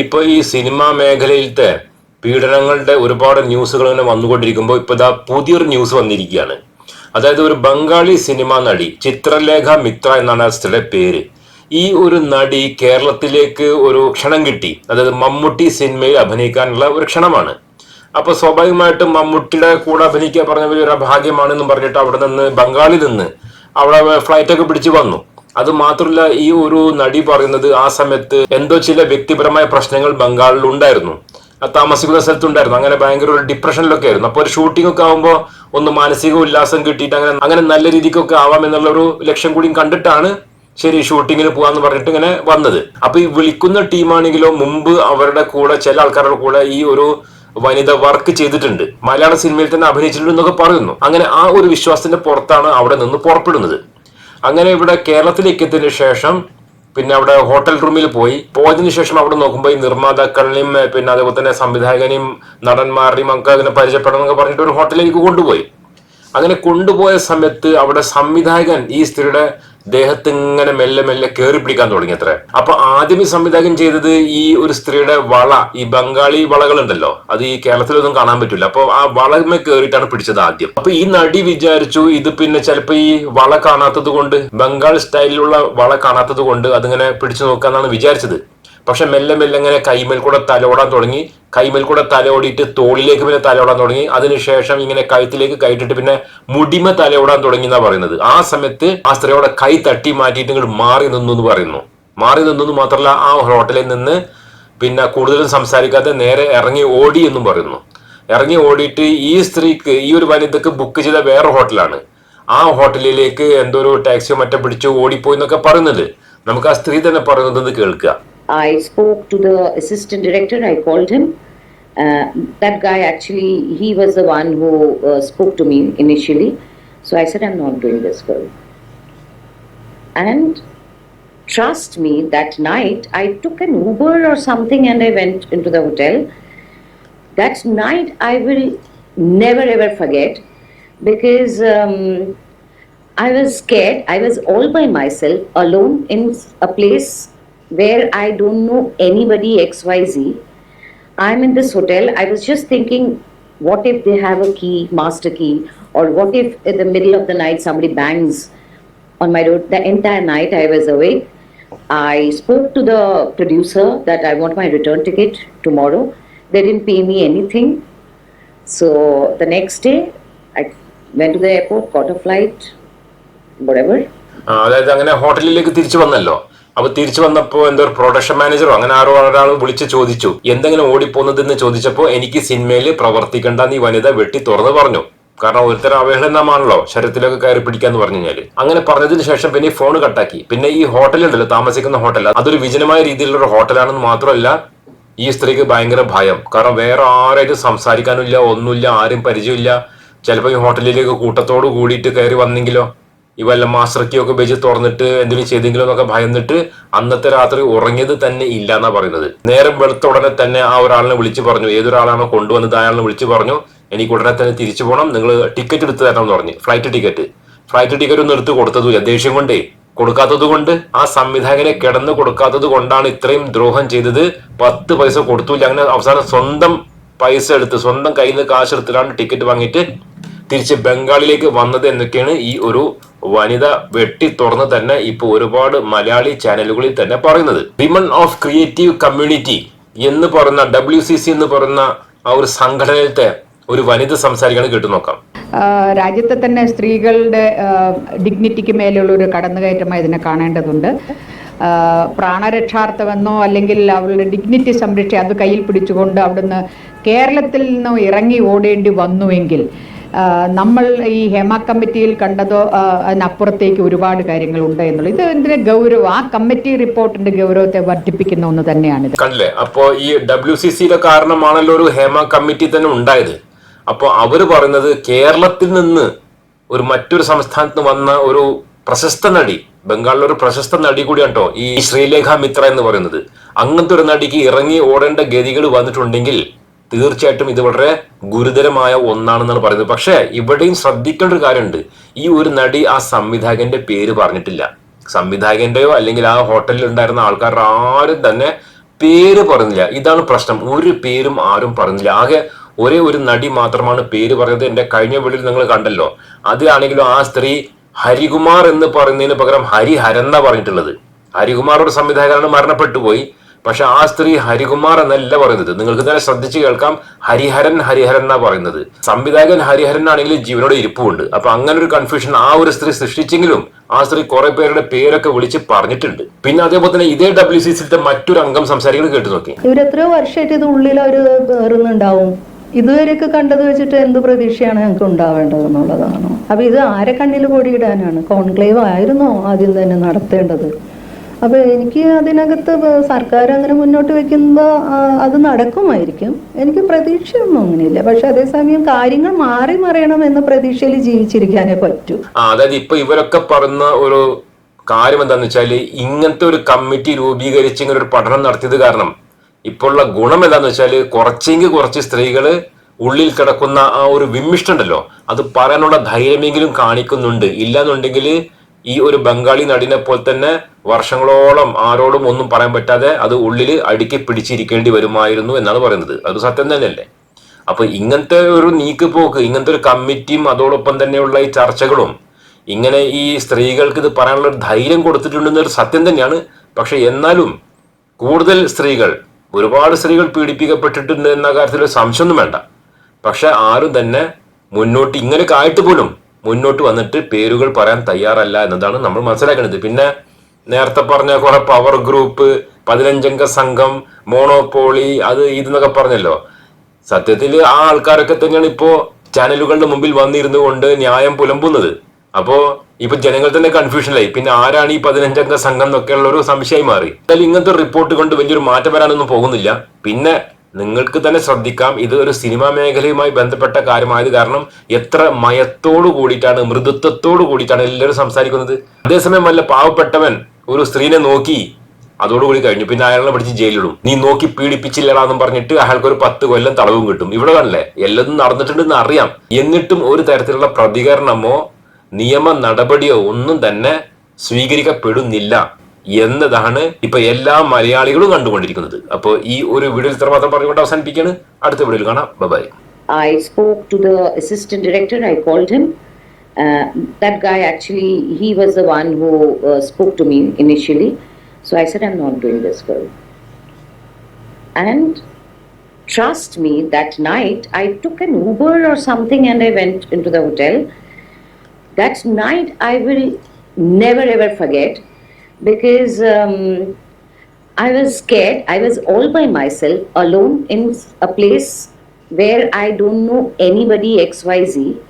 ഇപ്പൊ ഈ സിനിമാ മേഖലയിലത്തെ പീഡനങ്ങളുടെ ഒരുപാട് ന്യൂസുകൾ ഇങ്ങനെ വന്നുകൊണ്ടിരിക്കുമ്പോൾ ഇപ്പൊ ഇതാ പുതിയൊരു ന്യൂസ് വന്നിരിക്കുകയാണ്. അതായത് ഒരു ബംഗാളി സിനിമാ നടി ചിത്രലേഖ മിത്ര എന്നാണ് ആ പേര്. ഈ ഒരു നടി കേരളത്തിലേക്ക് ഒരു ക്ഷണം കിട്ടി. അതായത് മമ്മൂട്ടി സിനിമയിൽ അഭിനയിക്കാനുള്ള ഒരു ക്ഷണമാണ്. അപ്പൊ സ്വാഭാവികമായിട്ടും മമ്മൂട്ടിയുടെ കൂടെ അഭിനയിക്കാൻ പറഞ്ഞ ഒരു ഭാഗ്യമാണെന്നും പറഞ്ഞിട്ട് അവിടെ നിന്ന് ബംഗാളിൽ നിന്ന് അവിടെ ഫ്ലൈറ്റൊക്കെ പിടിച്ചു വന്നു. അത് മാത്രമല്ല ഈ ഒരു നടി പറയുന്നത് ആ സമയത്ത് എന്തോ ചില വ്യക്തിപരമായ പ്രശ്നങ്ങൾ ബംഗാളിൽ ഉണ്ടായിരുന്നു. താമസിക്കുന്ന സ്ഥലത്തുണ്ടായിരുന്നു. അങ്ങനെ ഭയങ്കര ഒരു ഡിപ്രഷനിലൊക്കെ ആയിരുന്നു. അപ്പൊ ഒരു ഷൂട്ടിംഗ് ഒക്കെ ആകുമ്പോൾ ഒന്ന് മാനസിക ഉല്ലാസം കിട്ടിയിട്ട് അങ്ങനെ അങ്ങനെ നല്ല രീതിക്കൊക്കെ ആവാം എന്നുള്ള ഒരു ലക്ഷ്യം കൂടിയും കണ്ടിട്ടാണ് ശരി ഷൂട്ടിങ്ങിന് പോകാന്ന് പറഞ്ഞിട്ട് ഇങ്ങനെ വന്നത്. അപ്പൊ ഈ വിളിക്കുന്ന ടീമാണെങ്കിലോ മുമ്പ് അവരുടെ കൂടെ ചില ആൾക്കാരുടെ കൂടെ ഈ ഒരു വനിത വർക്ക് ചെയ്തിട്ടുണ്ട്. മലയാള സിനിമയിൽ തന്നെ അഭിനയിച്ചിട്ടുണ്ട് എന്നൊക്കെ പറയുന്നു. അങ്ങനെ ആ ഒരു വിശ്വാസത്തിന്റെ പുറത്താണ് അവിടെ നിന്ന് പുറപ്പെടുന്നത്. അങ്ങനെ ഇവിടെ കേരളത്തിലേക്ക് എത്തിയതിന് ശേഷം പിന്നെ അവിടെ ഹോട്ടൽ റൂമിൽ പോയി. പോയതിന് ശേഷം അവിടെ നോക്കുമ്പോൾ ഈ നിർമ്മാതാക്കളെയും പിന്നെ അതേപോലെ തന്നെ സംവിധായകനെയും നടന്മാരുടെയും ഒക്കെ അതിനെ പരിചയപ്പെടണം എന്നൊക്കെ പറഞ്ഞിട്ട് ഒരു ഹോട്ടലിലേക്ക് കൊണ്ടുപോയി. അങ്ങനെ കൊണ്ടുപോയ സമയത്ത് അവിടെ സംവിധായകൻ ഈ സ്ത്രീയുടെ ദേഹത്ത് ഇങ്ങനെ മെല്ലെ മെല്ലെ കയറി പിടിക്കാൻ തുടങ്ങി അത്ര അപ്പൊ ആദ്യം ഈ സംവിധായകൻ ചെയ്തത് ഈ ഒരു സ്ത്രീയുടെ വള ഈ ബംഗാളി വളകൾ ഉണ്ടല്ലോ അത് ഈ കേരളത്തിലൊന്നും കാണാൻ പറ്റില്ല. അപ്പൊ ആ വളമേ കയറിയിട്ടാണ് പിടിച്ചത് ആദ്യം. അപ്പൊ ഈ നടി വിചാരിച്ചു ഇത് പിന്നെ ചിലപ്പോ ഈ വള കാണാത്തത് കൊണ്ട് ബംഗാൾ സ്റ്റൈലിലുള്ള വള കാണാത്തത് കൊണ്ട് അതിങ്ങനെ പിടിച്ചു നോക്കാന്നാണ് വിചാരിച്ചത്. പക്ഷെ മെല്ലെ മെല്ലെ ഇങ്ങനെ കൈമേൽ കൂടെ തലോടാൻ തുടങ്ങി. കൈമേൽ കൂടെ തലോടിയിട്ട് തോളിലേക്ക് പിന്നെ തലോടാൻ തുടങ്ങി. അതിനുശേഷം ഇങ്ങനെ കഴുത്തിലേക്ക് കൈയിട്ടിട്ട് പിന്നെ മുടിമ തലോടാൻ തുടങ്ങി എന്നാ പറയുന്നത്. ആ സമയത്ത് ആ സ്ത്രീയോടെ കൈ തട്ടി മാറ്റിയിട്ട് ഇങ്ങോട്ട് മാറി നിന്നു എന്ന് പറയുന്നു. മാറി നിന്നു എന്ന് മാത്രമല്ല ആ ഹോട്ടലിൽ നിന്ന് പിന്നെ കൂടുതലും സംസാരിക്കാതെ നേരെ ഇറങ്ങി ഓടി എന്നും പറയുന്നു. ഇറങ്ങി ഓടിയിട്ട് ഈ സ്ത്രീക്ക് ഈ ഒരു വനിതക്ക് ബുക്ക് ചെയ്ത വേറെ ഹോട്ടലാണ്. ആ ഹോട്ടലിലേക്ക് എന്തോ ഒരു ടാക്സിയോ മറ്റോ പിടിച്ച് ഓടിപ്പോയി എന്നൊക്കെ പറയുന്നത് നമുക്ക് ആ സ്ത്രീ തന്നെ പറയുന്നത് കേൾക്കുക. I spoke to the assistant director. I called him. Uh, that guy actually, he was the one who uh, spoke to me initially. So I said, I'm not doing this, film. And trust me, that night I took an Uber or something and I went into the hotel. That night I will never ever forget because um, I was scared. I was all by myself, alone in a place where I don't know anybody XYZ. I'm in this hotel. I was just thinking, what if they have a key, master key, or what if in the middle of the night somebody bangs on my door? The entire night I was awake. I spoke to the producer that I want my return ticket tomorrow. They didn't pay me anything. So the next day, I went to the airport, got a flight, whatever. ആ, അതായത് അങ്ങനെ ഹോട്ടലിലേക്ക് തിരിച്ചു വന്നല്ലോ അപ്പൊ തിരിച്ചു വന്നപ്പോ എന്തോ ഒരു പ്രൊഡക്ഷൻ മാനേജറോ അങ്ങനെ ആരോ ഒരാൾ വിളിച്ച് ചോദിച്ചു. എന്തെങ്കിലും ഓടിപ്പോന്നതെന്ന് ചോദിച്ചപ്പോ എനിക്ക് സിനിമയിൽ പ്രവർത്തിക്കേണ്ട നീ വനിത വെട്ടി തുറന്നു പറഞ്ഞു. കാരണം ഒരുത്തരം അവഹേളനമാണല്ലോ ശരീരത്തിലൊക്കെ കയറി പിടിക്കാന്ന് പറഞ്ഞു കഴിഞ്ഞാൽ. അങ്ങനെ പറഞ്ഞതിന് ശേഷം പിന്നെ ഈ ഫോൺ കട്ടാക്കി പിന്നെ ഈ ഹോട്ടലുണ്ടല്ലോ താമസിക്കുന്ന ഹോട്ടൽ അതൊരു വിജനമായ രീതിയിലുള്ള ഒരു ഹോട്ടലാണെന്ന് മാത്രമല്ല ഈ സ്ത്രീക്ക് ഭയങ്കര ഭയം. കാരണം വേറെ ആരായിട്ടും സംസാരിക്കാനില്ല ഒന്നുമില്ല ആരും പരിചയമില്ല. ചിലപ്പോൾ ഈ ഹോട്ടലിലേക്ക് കൂട്ടത്തോട് കൂടിയിട്ട് കയറി വന്നെങ്കിലോ ഈ വല്ല മാസ്റക്കിയൊക്കെ വെച്ച് തുറന്നിട്ട് എന്തെങ്കിലും ചെയ്തെങ്കിലും എന്നൊക്കെ ഭയന്നിട്ട് അന്നത്തെ രാത്രി ഉറങ്ങിയത് തന്നെ ഇല്ല എന്നാ പറയുന്നത്. നേരം വെളുത്ത ഉടനെ തന്നെ ആ ഒരാളിനെ വിളിച്ചു പറഞ്ഞു. ഏതൊരാളാണോ കൊണ്ടുവന്നത് അയാളിനെ വിളിച്ചു പറഞ്ഞു. എനിക്ക് ഉടനെ തന്നെ തിരിച്ചു പോകണം നിങ്ങൾ ടിക്കറ്റ് എടുത്ത് തരണം എന്ന് പറഞ്ഞു. Flight ticket. ഫ്ലൈറ്റ് ടിക്കറ്റ് ഒന്നും എടുത്ത് കൊടുത്തതുമില്ല. ദേഷ്യം കൊണ്ടേ. കൊടുക്കാത്തത് കൊണ്ട്. ആ സംവിധായകനെ കിടന്ന് കൊടുക്കാത്തത് കൊണ്ടാണ് ഇത്രയും ദ്രോഹം ചെയ്തത്. പത്ത് പൈസ കൊടുത്തില്ല അങ്ങനെ അവസാനം സ്വന്തം പൈസ എടുത്ത് സ്വന്തം കയ്യിൽ നിന്ന് കാശ് എടുത്തിട്ടാണ് ടിക്കറ്റ് വാങ്ങിയിട്ട് തിരിച്ച് ബംഗാളിലേക്ക് വന്നത് എന്നൊക്കെയാണ് ഈ ഒരു വനിത വെട്ടി തുറന്ന് തന്നെ ഇപ്പൊ ഒരുപാട് മലയാളി ചാനലുകളിൽ തന്നെ പറയുന്നത്. വിമൺ ഓഫ് ക്രിയേറ്റീവ് കമ്മ്യൂണിറ്റി എന്ന് പറയുന്ന ഡബ്ല്യു സി സി എന്ന് പറയുന്ന ആ ഒരു സംഘടനയിലത്തെ ഒരു വനിത സംസാരിക്കണം കേട്ടു നോക്കാം. രാജ്യത്തെ തന്നെ സ്ത്രീകളുടെ ഡിഗ്നിറ്റിക്ക് മേലുള്ള ഒരു കടന്നുകയറ്റമായി ഇതിനെ കാണേണ്ടതുണ്ട്. പ്രാണരക്ഷാർത്ഥമെന്നോ അല്ലെങ്കിൽ അവളുടെ ഡിഗ്നിറ്റി സംരക്ഷ അത് കയ്യിൽ പിടിച്ചുകൊണ്ട് അവിടുന്ന് കേരളത്തിൽ നിന്നും ഇറങ്ങി ഓടേണ്ടി വന്നുവെങ്കിൽ നമ്മൾ ഈ ഹേമ കമ്മിറ്റിയിൽ കണ്ടതോ അതിനപ്പുറത്തേക്ക് ഒരുപാട് കാര്യങ്ങളുണ്ട് എന്നുള്ളത്. ഇത് ഇതിന്റെ ഗൗരവം? ആ കമ്മിറ്റി റിപ്പോർട്ടിന്റെ ഗൗരവത്തെ വർദ്ധിപ്പിക്കുന്ന ഒന്ന് തന്നെയാണിത്. കണ്ടില്ലേ? അപ്പോ ഈ ഡബ്ല്യു സി സിയുടെ കാരണമാണല്ലോ ഒരു ഹേമ കമ്മിറ്റി തന്നെ ഉണ്ടായത്. അപ്പോൾ അവർ പറയുന്നത് കേരളത്തിൽ നിന്ന് ഒരു മറ്റൊരു സംസ്ഥാനത്ത് വന്ന ഒരു പ്രശസ്ത നടി ബംഗാളിലെ ഒരു പ്രശസ്ത നടി കൂടിയാണ് കേട്ടോ ഈ ശ്രീലേഖ മിത്ര എന്ന് പറയുന്നത്. അങ്ങനത്തെ ഒരു നടിക്ക് ഇറങ്ങി ഓടേണ്ട ഗതികൾ വന്നിട്ടുണ്ടെങ്കിൽ തീർച്ചയായിട്ടും ഇത് വളരെ ഗുരുതരമായ ഒന്നാണെന്നാണ് പറയുന്നത്. പക്ഷേ ഇവിടെയും ശ്രദ്ധിക്കേണ്ട ഒരു കാര്യമുണ്ട്. ഈ ഒരു നടി ആ സംവിധായകന്റെ പേര് പറഞ്ഞിട്ടില്ല. സംവിധായകന്റെയോ അല്ലെങ്കിൽ ആ ഹോട്ടലിൽ ഉണ്ടായിരുന്ന ആൾക്കാരുടെ ആരും തന്നെ പേര് പറഞ്ഞില്ല ഇതാണ് പ്രശ്നം. ഒരു പേരും ആരും പറഞ്ഞില്ല ആകെ ഒരേ ഒരു നടി മാത്രമാണ് പേര് പറഞ്ഞത്. എന്റെ കഴിഞ്ഞ വീട്ടിൽ നിങ്ങൾ കണ്ടല്ലോ. അതിലാണെങ്കിലും ആ സ്ത്രീ ഹരികുമാർ എന്ന് പറയുന്നതിന് പകരം ഹരിഹരന്ന പറഞ്ഞിട്ടുള്ളത്. ഹരികുമാർ ഒരു സംവിധായകനാണ് മരണപ്പെട്ടു പോയി. പക്ഷെ ആ സ്ത്രീ ഹരികുമാർ എന്നല്ല പറയുന്നത്. നിങ്ങൾക്ക് തന്നെ ശ്രദ്ധിച്ച് കേൾക്കാം. ഹരിഹരൻ ഹരിഹരൻ എന്നാ പറയുന്നത്. സംവിധായകൻ ഹരിഹരൻ ആണെങ്കിൽ ജീവനോട് ഇരിപ്പുണ്ട്. അപ്പൊ അങ്ങനെ ഒരു കൺഫ്യൂഷൻ ആ ഒരു സ്ത്രീ സൃഷ്ടിച്ചെങ്കിലും ആ സ്ത്രീ കുറെ പേരുടെ പേരൊക്കെ വിളിച്ച് പറഞ്ഞിട്ടുണ്ട്. പിന്നെ അതേപോലെ തന്നെ ഇതേ ഡബ്ല്യു സി സിയിലത്തെ മറ്റൊരു അംഗം സംസാരിക്കുന്നത് കേട്ടു നോക്കി. ഇവർ എത്രയോ വർഷമായിട്ട് ഇത് ഉള്ളിൽ അവർ കയറുന്നുണ്ടാവും. ഇതുവരെയൊക്കെ കണ്ടത് വെച്ചിട്ട് എന്ത് പ്രതീക്ഷയാണ് ഞങ്ങൾക്ക് ഉണ്ടാവേണ്ടത് എന്നുള്ളതാണ്. അപ്പൊ ഇത് ആരെ കണ്ണിൽ പൊടിയിടാനാണ്? കോൺക്ലേവ് ആയിരുന്നോ ആദ്യം തന്നെ നടത്തേണ്ടത്? അപ്പൊ എനിക്ക് അതിനകത്ത് സർക്കാർ അങ്ങനെ മുന്നോട്ട് വെക്കുമ്പോൾ അത് നടക്കുമായിരിക്കും. എനിക്ക് പ്രതീക്ഷയൊന്നും അങ്ങനെയില്ല. പക്ഷെ അതേസമയം കാര്യങ്ങൾ മാറി മറിയണം എന്ന പ്രതീക്ഷയിൽ ജീവിച്ചിരിക്കാനേ പറ്റൂ. അതായത് ഇപ്പൊ ഇവരൊക്കെ പറഞ്ഞ ഒരു കാര്യം എന്താന്ന് വെച്ചാൽ ഇങ്ങനത്തെ ഒരു കമ്മിറ്റി രൂപീകരിച്ച് ഇങ്ങനെ ഒരു പഠനം നടത്തിയത് കാരണം ഇപ്പോഴുള്ള ഗുണം എന്താന്ന് വെച്ചാൽ കുറച്ചെങ്കിൽ കുറച്ച് സ്ത്രീകൾ ഉള്ളിൽ കിടക്കുന്ന ആ ഒരു വിമ്മിഷ്ടുണ്ടല്ലോ അത് പറയാനുള്ള ധൈര്യമെങ്കിലും കാണിക്കുന്നുണ്ട്. ഇല്ലാന്നുണ്ടെങ്കിൽ ഈ ഒരു ബംഗാളി നടിനെ പോലെ തന്നെ വർഷങ്ങളോളം ആരോടും ഒന്നും പറയാൻ പറ്റാതെ അത് ഉള്ളിൽ അടുക്കി പിടിച്ചിരിക്കേണ്ടി വരുമായിരുന്നു എന്നാണ് പറയുന്നത്. അത് സത്യം തന്നെയല്ലേ? അപ്പൊ ഇങ്ങനത്തെ ഒരു നീക്കുപോക്ക് ഇങ്ങനത്തെ ഒരു കമ്മിറ്റിയും അതോടൊപ്പം തന്നെയുള്ള ഈ ചർച്ചകളും ഇങ്ങനെ ഈ സ്ത്രീകൾക്ക് ഇത് പറയാനുള്ള ഒരു ധൈര്യം കൊടുത്തിട്ടുണ്ടെന്നൊരു സത്യം തന്നെയാണ്. പക്ഷെ എന്നാലും കൂടുതൽ സ്ത്രീകൾ ഒരുപാട് സ്ത്രീകൾ പീഡിപ്പിക്കപ്പെട്ടിട്ടുണ്ട് എന്ന കാര്യത്തിൽ സംശയമൊന്നും വേണ്ട. പക്ഷെ ആരും തന്നെ മുന്നോട്ട് ഇങ്ങനെ ആയിട്ട് പോലും മുന്നോട്ട് വന്നിട്ട് പേരുകൾ പറയാൻ തയ്യാറല്ല എന്നതാണ് നമ്മൾ മനസ്സിലാക്കുന്നത് പിന്നെ നേരത്തെ പറഞ്ഞ കുറെ പവർ ഗ്രൂപ്പ് പതിനഞ്ചംഗ സംഘം മോണോപോളി അത് ഇതെന്നൊക്കെ പറഞ്ഞല്ലോ. സത്യത്തിൽ ആ ആൾക്കാരൊക്കെ തന്നെയാണ് ഇപ്പോ ചാനലുകളുടെ മുമ്പിൽ വന്നിരുന്നു കൊണ്ട് ന്യായം പുലമ്പുന്നത്. അപ്പോ ഇപ്പൊ ജനങ്ങൾ തന്നെ കൺഫ്യൂഷനിലായി പിന്നെ ആരാണ് ഈ പതിനഞ്ചംഗ സംഘം എന്നൊക്കെയുള്ള ഒരു സംശയമായി മാറി. എന്തായാലും ഇങ്ങനത്തെ റിപ്പോർട്ട് കൊണ്ട് വലിയൊരു മാറ്റം വരാനൊന്നും പോകുന്നില്ല. പിന്നെ നിങ്ങൾക്ക് തന്നെ ശ്രദ്ധിക്കാം. ഇത് ഒരു സിനിമാ മേഖലയുമായി ബന്ധപ്പെട്ട കാര്യമായത് കാരണം എത്ര മയത്തോടു കൂടിയിട്ടാണ് മൃദുത്വത്തോടു കൂടിയിട്ടാണ് എല്ലാവരും സംസാരിക്കുന്നത്. അതേസമയം വല്ല പാവപ്പെട്ടവൻ ഒരു സ്ത്രീനെ നോക്കി അതോടുകൂടി കഴിഞ്ഞു. പിന്നെ അയാളെ പിടിച്ച് ജയിലിടും നീ നോക്കി പീഡിപ്പിച്ചില്ലടാന്നും പറഞ്ഞിട്ട് അയാൾക്ക് ഒരു പത്ത് കൊല്ലം തടവും കിട്ടും. ഇവിടെ കണ്ടല്ലേ? എല്ലതും നടന്നിട്ടുണ്ടെന്ന് അറിയാം. എന്നിട്ടും ഒരു തരത്തിലുള്ള പ്രതികരണമോ നിയമ നടപടിയോ ഒന്നും തന്നെ സ്വീകരിക്കപ്പെടുന്നില്ല. എന്നതാണ് ഇപ്പൊ എല്ലാ മലയാളികളും കണ്ടുകൊണ്ടിരിക്കുന്നത് അപ്പോൾ ഈ ഒരു വീഡിയോ ഇത്ര മാത്രം പറഞ്ഞുകൊണ്ട് അവസാനിപ്പിക്കുകയാണ് അടുത്ത വീഡിയോയിൽ കാണാം bye I spoke to the assistant director, I called him. Uh, that guy actually, he was the one who uh, spoke to me initially. So I said, I'm not doing this girl. And trust me, that night I took an Uber or something and I went into the hotel. That night I will never ever forget because um, I was scared. I was all by myself, alone in a place where I don't know anybody XYZ.